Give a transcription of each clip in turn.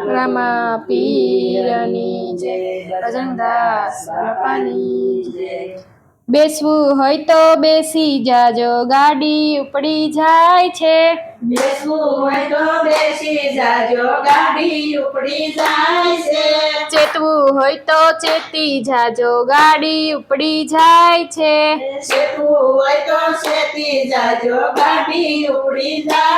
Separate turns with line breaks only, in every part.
રામા પીરની જય. ભજનદાસ બાપાની જય. બેસવું હોય તો બેસી જાજો. ગાડી ઉપડી જાય છે.
બેસવું હોય તો બેસી જાજો. ગાડી ઉપડી જાય છે.
ચેતવું હોય તો ચેતી જાજો. ગાડી ઉપડી જાય છે.
શેકવું હોય તો શેકી જાજો. ગાડી ઉપડી જાય છે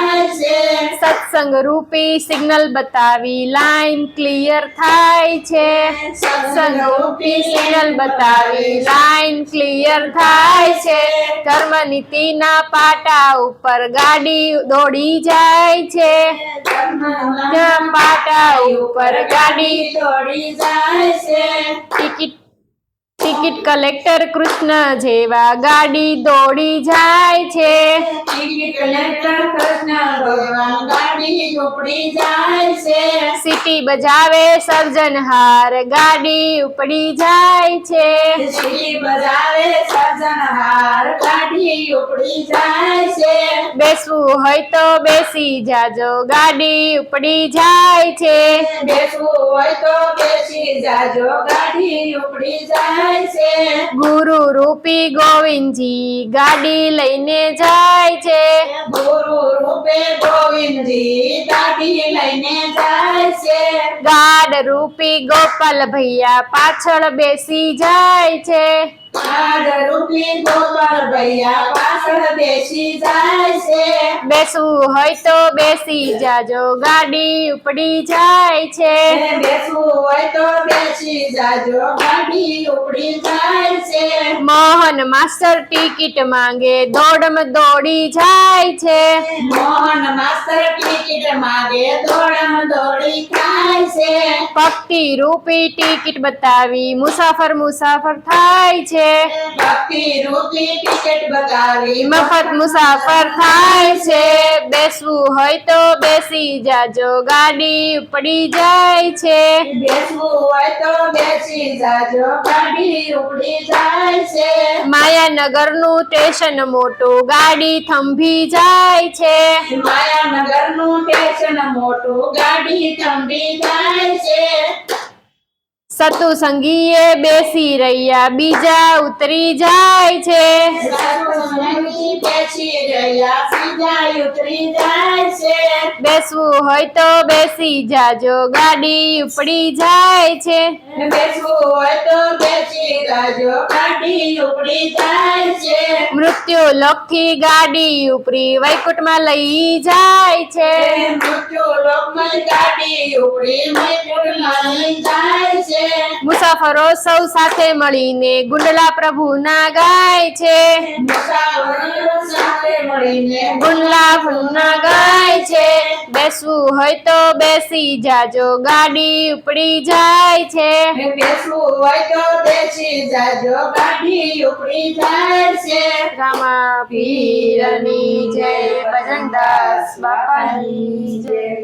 સત્સંગ રૂપી સિગ્નલ બતાવી લાઈન ક્લિયર થાય છે. સત્સંગરૂપી સિગ્નલ બતાવી લાઈન ક્લિયર થાય છે. કર્મ નીતિના પાટા ઉપર ગાડી દોડી જાય છે. પાટા ઉપર ગાડી
દોડી જાય છે.
ટિકિટ ટિકિટ કલેક્ટર કૃષ્ણ જેવા ગાડી દોડી જાય છે.
ટિકિટ કલેક્ટર કૃષ્ણ ભગવાન ગાડી ઉપડી જાય છે.
સિટી બજાવે સર્જનહાર ગાડી ઉપડી જાય છે.
શ્રી બજાવે સર્જનહાર ગાડી ઉપડી જાય છે.
બેસવું હોય તો બેસી જાજો ગાડી ઉપડી જાય છે.
બેસવું હોય તો બેસી જાજો ગાડી ઉપડી જાય છે.
ગુરુ રૂપી ગોવિંદજી ગાડી લઈને જાય છે.
ગુરુ રૂપે ગોવિંદજી ગાડી લઈને
ગાડ રૂપી ગોપાલ ભૈયા પાછળ બેસી જાય છે.
ગાડ રૂપી ગોપાલ ભૈયા પાછળ બેસી જાય છે.
બેસવું હોય તો બેસી જાજો ગાડી ઉપડી જાય છે.
બેસવું હોય તો બેસી જાજો ગાડી ઉપડી જાય છે.
મોહન માસ્ટર ટિકિટ માંગે દોડમ દોડી જાય છે.
મોહન માસ્ટર ટિકિટ માંગે દોડ
ભક્તિ રૂપી ટિકિટ બતાવી. મુસાફર મુસાફર થાય છે.
ભક્તિ રૂપી ટિકિટ બતાવી.
મફત મુસાફર થાય છે. બેસવું હોય તો બેસી જાજો. ગાડી ઉપડી જાય છે.
બેસવું હોય તો બેસી જાજો. ગાડી ઉપડી જાય છે.
માયાનગરનું સ્ટેશન મોટું. ગાડી થંભી જાય છે.
માયાનગરનું સ્ટેશન મોટું. ગાડી થંભી
સતુ સંગીએ બેસી રહ્યા બીજા ઉતરી જાય છે. બેસવું હોય તો બેસી જાજો ગાડી ઉપડી જાય છે.
બેસવું હોય તો બેસી જાજો ગાડી ઉપડી જાય છે.
મૃત્યુ લખી ગાડી ઉપરી વૈકુંઠમાં લઈ જાય છે.
મૃત્યુ ગાડી લઈ જાય છે.
મુસાફરો સૌ સાથે મળીને ગુંડલા પ્રભુના ગાય છે.
મુસાફરો મળીને
ગુંડલા પ્રભુના ગાય છે. બેસવું હોય તો બેસી જાજો ગાડી ઉપડી જાય છે.
બેસવું હોય તો બેસી જાજો ગાડી ઉપડી જાય છે.
રામા પીરની જય ભજનદાસ બાપાની જય.